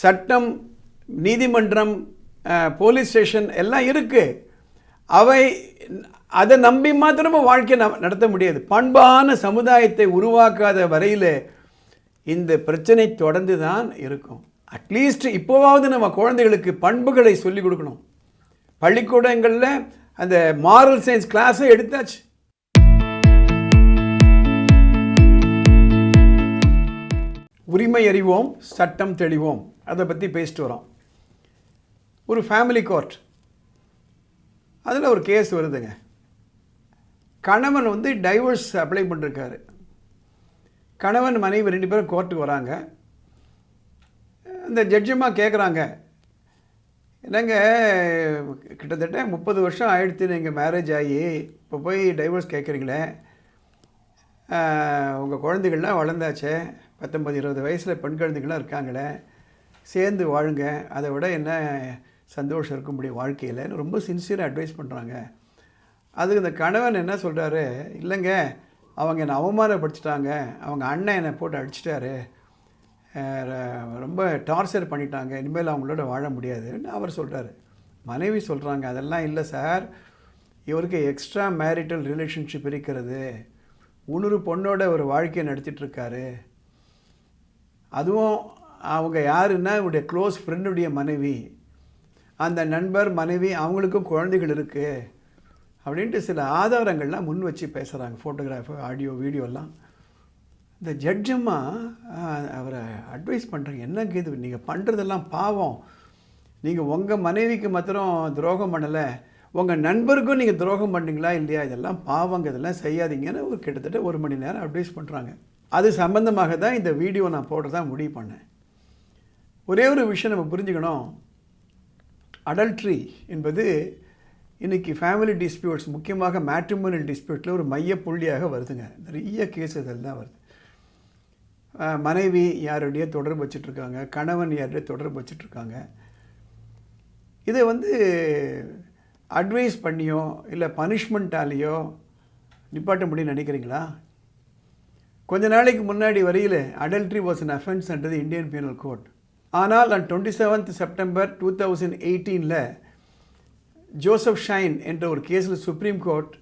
சட்டம் நீதிமன்றம் police station எல்லாம் இருக்குது அவை அதை நம்பி மாத்திரமும் வாழ்க்கை நடத்த முடியாது. பண்பான சமுதாயத்தை உருவாக்காத வரையில் இந்த பிரச்சனை தொடர்ந்து தான் இருக்கும் அட்லீஸ்ட் இப்போவாவது நம்ம குழந்தைகளுக்கு பண்புகளை சொல்லிக் கொடுக்கணும். பள்ளிக்கூடங்களில் அந்த மாரல் சயின்ஸ் கிளாஸை எடுத்தாச்சு. உரிமை அறிவோம் சட்டம் தெளிவோம். அதை பற்றி பேசிட்டு வரோம். ஒரு ஃபேமிலி கோர்ட் அதில் ஒரு கேஸ் வருதுங்க. கணவன் வந்து டைவர்ஸ் அப்ளை பண்ணிருக்காரு. கணவன் மனைவி ரெண்டு பேரும் கோர்ட்டுக்கு வராங்க. அந்த ஜட்ஜுமா கேட்குறாங்க என்னங்க கிட்டத்தட்ட முப்பது வருஷம் ஆயிடுத்து நீங்கள் மேரேஜ் ஆகி இப்போ போய் டைவர்ஸ் கேட்குறீங்களே உங்கள் குழந்தைகள்லாம் வளர்ந்தாச்சே பத்தொம்பது இருபது வயசில் பெண் குழந்தைகள்லாம் இருக்காங்களே? சேர்ந்து வாழுங்க. அதை விட என்ன சந்தோஷம் இருக்க முடியும் வாழ்க்கையில்னு ரொம்ப சின்சியராக அட்வைஸ் பண்ணுறாங்க அதுக்கு இந்த கணவன் என்ன சொல்கிறாரு இல்லைங்க அவங்க என்னை அவமானப்படுத்திட்டாங்க. அவங்க அண்ணன் என்னை போட்டு அடிச்சிட்டாரு. ரொம்ப டார்ச்சர் பண்ணிட்டாங்க. இனிமேல் அவங்களோட வாழ முடியாதுன்னு அவர் சொல்கிறாரு மனைவி சொல்கிறாங்க அதெல்லாம் இல்லை சார். இவருக்கு எக்ஸ்ட்ரா மேரிட்டல் ரிலேஷன்ஷிப் இருக்கிறது. இன்னொரு பொண்ணோட ஒரு வாழ்க்கையை நடத்திட்டுருக்காரு அதுவும் அவங்க யாருன்னா இவருடைய க்ளோஸ் ஃப்ரெண்டுடைய மனைவி. அந்த நண்பர் மனைவி அவங்களுக்கும் குழந்தைகள் இருக்குது அப்படின்ட்டு சில ஆதாரங்கள்லாம் முன் வச்சு பேசுகிறாங்க ஃபோட்டோகிராஃபு ஆடியோ வீடியோலாம் இந்த ஜட்ஜம்மா அவரை அட்வைஸ் பண்ணுறாங்க என்னங்க இது நீங்கள் பண்ணுறதெல்லாம் பாவம். நீங்கள் உங்கள் மனைவிக்கு மாத்திரம் துரோகம் பண்ணலை. உங்கள் நண்பருக்கும் நீங்கள் துரோகம் பண்ணீங்களா இல்லையா? இதெல்லாம் பாவங்க. இதெல்லாம் செய்யாதீங்கன்னு ஒரு கிட்டத்தட்ட ஒரு மணி நேரம் அட்வைஸ் பண்ணுறாங்க அது சம்மந்தமாக தான் இந்த வீடியோ நான் போடுறதா முடிவு பண்ணேன். ஒரே ஒரு விஷயம் நம்ம புரிஞ்சுக்கணும். அடல்ட்ரி என்பது இன்றைக்கி ஃபேமிலி டிஸ்பியூட்ஸ் முக்கியமாக மேட்ரிமோனியல் டிஸ்பியூட்டில் ஒரு மைய புள்ளியாக வருதுங்க. நிறைய கேஸ் தான் வருது. மனைவி யாருடைய தொடர்பு வச்சிட்ருக்காங்க? கணவன் யாருடைய தொடர்பு வச்சிட்ருக்காங்க? இதை வந்து அட்வைஸ் பண்ணியோ இல்லை பனிஷ்மெண்ட்டாலேயோ நிப்பாட்ட முடியும் நினைக்கிறீங்களா? கொஞ்ச நாளைக்கு முன்னாடி வரையில் adultery was an offence Indian penal code ஆனால் நான் twenty seventh September two thousand எயிட்டீனில் ஜோசப் ஷைன் என்ற ஒரு கேஸில் supreme court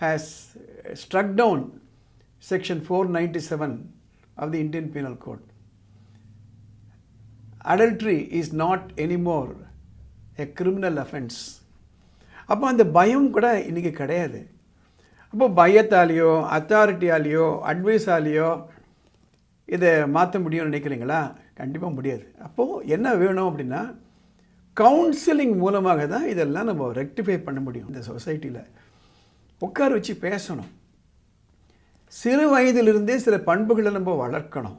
has struck down section four ninety seven of the Indian penal code adultery is not anymore a criminal offence அப்போ அந்த பயம் கூட இன்றைக்கி கிடையாது. அப்போ பயத்தாலேயோ அத்தாரிட்டியாலேயோ அட்வைஸாலேயோ இதை மாற்ற முடியும்னு நினைக்கிறீங்களா? கண்டிப்பாக முடியாது. அப்போது என்ன வேணும் அப்படின்னா கவுன்சிலிங் மூலமாக தான் இதெல்லாம் நம்ம ரெக்டிஃபை பண்ண முடியும். இந்த சொசைட்டியில் உட்கார வச்சு பேசணும். சிறு வயதிலிருந்தே சில பண்புகளை நம்ம வளர்க்கணும்.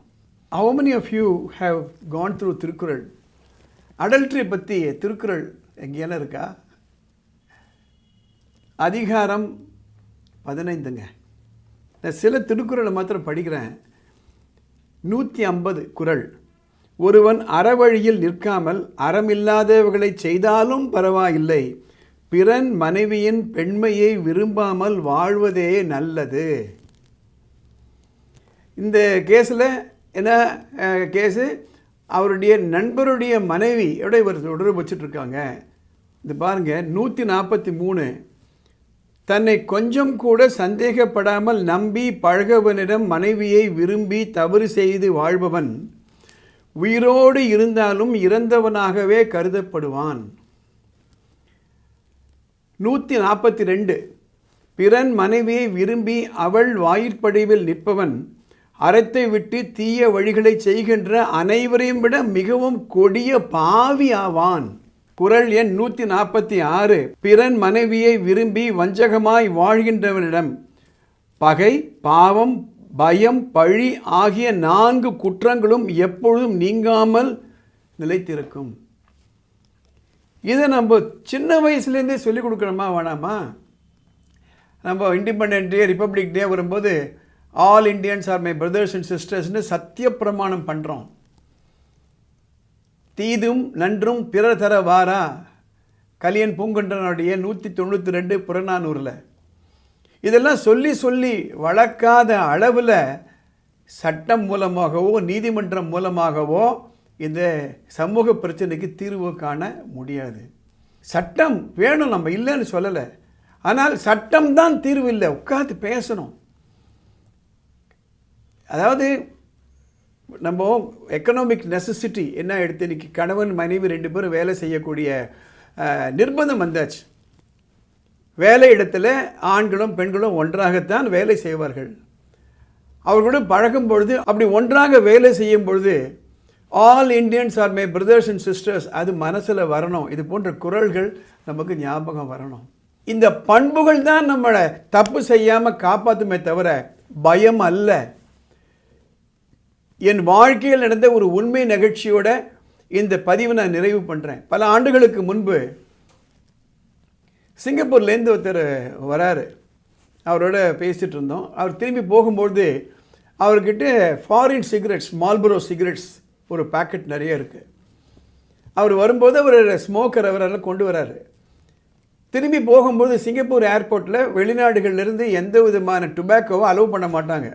How many of you have gone through Thirukkural? Adultery பற்றி திருக்குறள் எங்கேயான இருக்கா? அதிகாரம் பதினைந்துங்க. நான் சில திருக்குறளை மாத்திரம் படிக்கிறேன். நூற்றி ஐம்பது குறள். ஒருவன் அறவழியில் நிற்காமல் அறமில்லாதவர்களை செய்தாலும் பரவாயில்லை. பிறன் மனைவியின் பெண்மையை விரும்பாமல் வாழ்வதே நல்லது. இந்த கேஸில் என்ன கேஸு? அவருடைய நண்பருடைய மனைவியோட இவர் தொடர்பு வச்சுட்ருக்காங்க? இது பாருங்கள் நூற்றி நாற்பத்தி மூணு. தன்னை கொஞ்சம் கூட சந்தேகப்படாமல் நம்பி பழகவனிடம் மனைவியை விரும்பி தவறு செய்து வாழ்பவன். உயிரோடு இருந்தாலும் இறந்தவனாகவே கருதப்படுவான். நூற்றி நாற்பத்தி ரெண்டு பிறன் மனைவியை விரும்பி அவள் வாயிற்படிவில் நிற்பவன் அறத்தை விட்டு தீய வழிகளை செய்கின்ற அனைவரையும் விட மிகவும் கொடிய பாவி ஆவான். குரல் எண் நூற்றி நாற்பத்தி ஆறு பிறன் மனைவியை விரும்பி வஞ்சகமாய் வாழ்கின்றவனிடம் பகை பாவம் பயம் பழி ஆகிய நான்கு குற்றங்களும் எப்பொழுதும் நீங்காமல் நிலைத்திருக்கும். இதை நம்ம சின்ன வயசுலேருந்தே சொல்லிக் கொடுக்கணுமா வேணாமா? நம்ம இண்டிபெண்ட் டே ரிப்பப்ளிக் டே வரும்போது all Indians are my brothers and சிஸ்டர்ஸ்னு சத்திய பிரமாணம் பண்ணுறோம் தீதும் நன்றும் பிறர் தர வாரா? கலியன் பூங்கொன்றனுடைய நூற்றி தொண்ணூற்றி ரெண்டு புறநானூரில் இதெல்லாம் சொல்லி சொல்லி வளர்க்காத அளவில் சட்டம் மூலமாகவோ நீதிமன்றம் மூலமாகவோ இந்த சமூக பிரச்சனைக்கு தீர்வு காண முடியாது. சட்டம் வேணும் நம்ம இல்லைன்னு சொல்லலை. ஆனால் சட்டம் தான் தீர்வு இல்லை. உட்காந்து பேசணும். அதாவது நம்ம எக்கனாமிக் நெசசிட்டி என்ன எடுத்து இன்னைக்கு கணவன் மனைவி ரெண்டு பேரும் வேலை செய்யக்கூடிய நிர்பந்தம் வந்தாச்சு. வேலை இடத்துல ஆண்களும் பெண்களும் ஒன்றாகத்தான் வேலை செய்வார்கள். அவர்களுடன் பழகும் பொழுது அப்படி ஒன்றாக வேலை செய்யும் பொழுது all Indians are my brothers and sisters அது மனசில் வரணும். இது போன்ற குரல்கள் நமக்கு ஞாபகம் வரணும். இந்த பண்புகள் தான் நம்மளை தப்பு செய்யாமல் காப்பாற்றுமே தவிர பயம் அல்ல. என் வாழ்க்கையில் நடந்த ஒரு உண்மை நிகழ்ச்சியோட இந்த பதிவை நான் நிறைவு பண்ணுறேன் பல ஆண்டுகளுக்கு முன்பு சிங்கப்பூர்லேருந்து ஒருத்தர் வராரு. அவரோட பேசிகிட்டு இருந்தோம். அவர் திரும்பி போகும்போது அவர்கிட்ட ஃபாரின் சிகரெட்ஸ் மால்பரோ சிகரெட்ஸ் ஒரு பாக்கெட் நிறைய இருக்குது அவர் வரும்போது அவர் ஸ்மோக்கர் அவரெல்லாம் கொண்டு வராரு. திரும்பி போகும்போது சிங்கப்பூர் ஏர்போர்ட்டில் வெளிநாடுகள்லேருந்து எந்த விதமான டுபாக்கோவும் அலோவ் பண்ண மாட்டாங்க.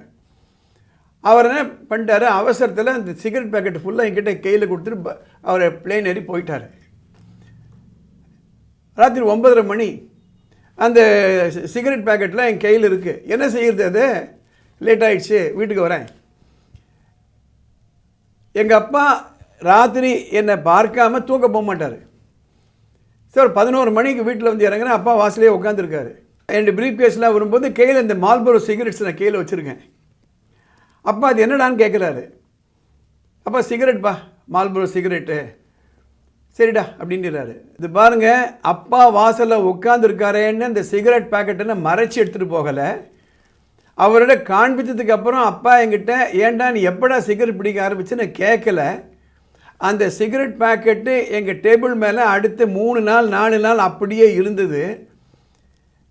அவர் என்ன பண்ணிட்டாரு? அவசரத்தில் அந்த சிகரெட் பேக்கெட் ஃபுல்லாக என்கிட்ட கையில் கொடுத்துட்டு அவரை அவர் பிளேன் ஏறி போயிட்டார். ராத்திரி ஒன்பதரை மணி. அந்த சிகரெட் பேக்கெட்லாம் என் கையில் இருக்குது என்ன செய்கிறது அது? லேட் ஆகிடுச்சு வீட்டுக்கு வரேன். எங்கள் அப்பா ராத்திரி என்னை பார்க்காம தூங்க போக மாட்டார். சார் பதினோரு மணிக்கு வீட்டில் வந்து இறங்குறேன். அப்பா வாசலே உட்காந்துருக்காரு என் ப்ரீஃப் கேஸ்லாம் வரும்போது கையில் இந்த மால்பரோ சிகரெட்ஸ் நான் கையில் வச்சுருக்கேன். அப்பா அது என்னடான்னு கேட்குறாரு அப்பா சிகரெட்ப்பா மால்பரோ சிகரெட்டு சரிடா அப்படின்றாரு. இது பாருங்க அப்பா வாசலில் உட்காந்துருக்காரேன்னு அந்த சிகரெட் பாக்கெட்டை மறைச்சி எடுத்துகிட்டு போகலை. அவரோட காண்பித்ததுக்கு அப்புறம் அப்பா என்கிட்ட ஏன்டா நீ எப்படா சிகரெட் பிடிக்க ஆரம்பிச்சுன்னு கேட்கல அந்த சிகரெட் பாக்கெட்டு எங்கள் டேபிள் மேலே அடுத்து மூணு நாள் நாலு நாள் அப்படியே இருந்தது.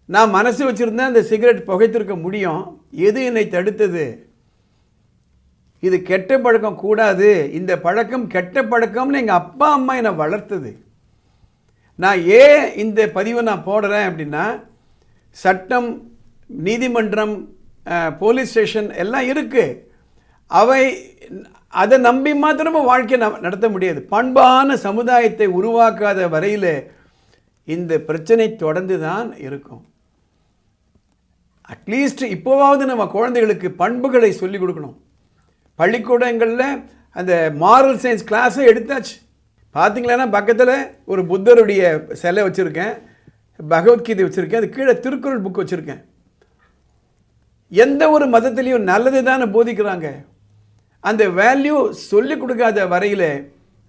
நான் மனசு வச்சுருந்தேன் அந்த சிகரெட் புகைத்திருக்க முடியும். எது என்னை தடுத்தது? இது கெட்ட பழக்கம் கூடாது. இந்த பழக்கம் கெட்ட பழக்கம்னு எங்கள் அப்பா அம்மா என்னை வளர்த்தது. நான் ஏன் இந்த பதிவை நான் போடுறேன் அப்படின்னா சட்டம் நீதிமன்றம் போலீஸ் ஸ்டேஷன் எல்லாம் இருக்குது அவை அதை நம்பி மாத்திரமும் வாழ்க்கையை ந- நடத்த முடியாது. பண்பான சமுதாயத்தை உருவாக்காத வரையில் இந்த பிரச்சனை தொடர்ந்து தான் இருக்கும் அட்லீஸ்ட் இப்போவாவது நம்ம குழந்தைகளுக்கு பண்புகளை சொல்லிக் கொடுக்கணும். பள்ளிக்கூடங்களில் அந்த மாரல் சயின்ஸ் கிளாஸை எடுத்தாச்சு. பார்த்தீங்களன்னா பக்கத்தில் ஒரு புத்தருடைய சிலை வச்சுருக்கேன். பகவத்கீதை வச்சுருக்கேன். அது கீழே திருக்குறள் புக் வச்சுருக்கேன். எந்த ஒரு மதத்துலேயும் நல்லது தானே போதிக்கிறாங்க. அந்த வேல்யூ சொல்லிக் கொடுக்காத வரையில்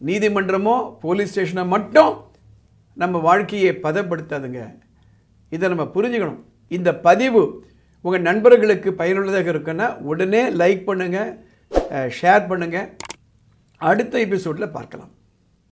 நீதிமன்றமோ போலீஸ் ஸ்டேஷனோ மட்டும் நம்ம வாழ்க்கையை பதப்படுத்தாதுங்க. இதை நம்ம புரிஞ்சுக்கணும். இந்த பதிவு உங்கள் நண்பர்களுக்கு பயனுள்ளதாக இருக்குன்னா உடனே லைக் பண்ணுங்கள் ஷேர் பண்ணுங்கள் அடுத்த எபிசோடில் பார்க்கலாம்.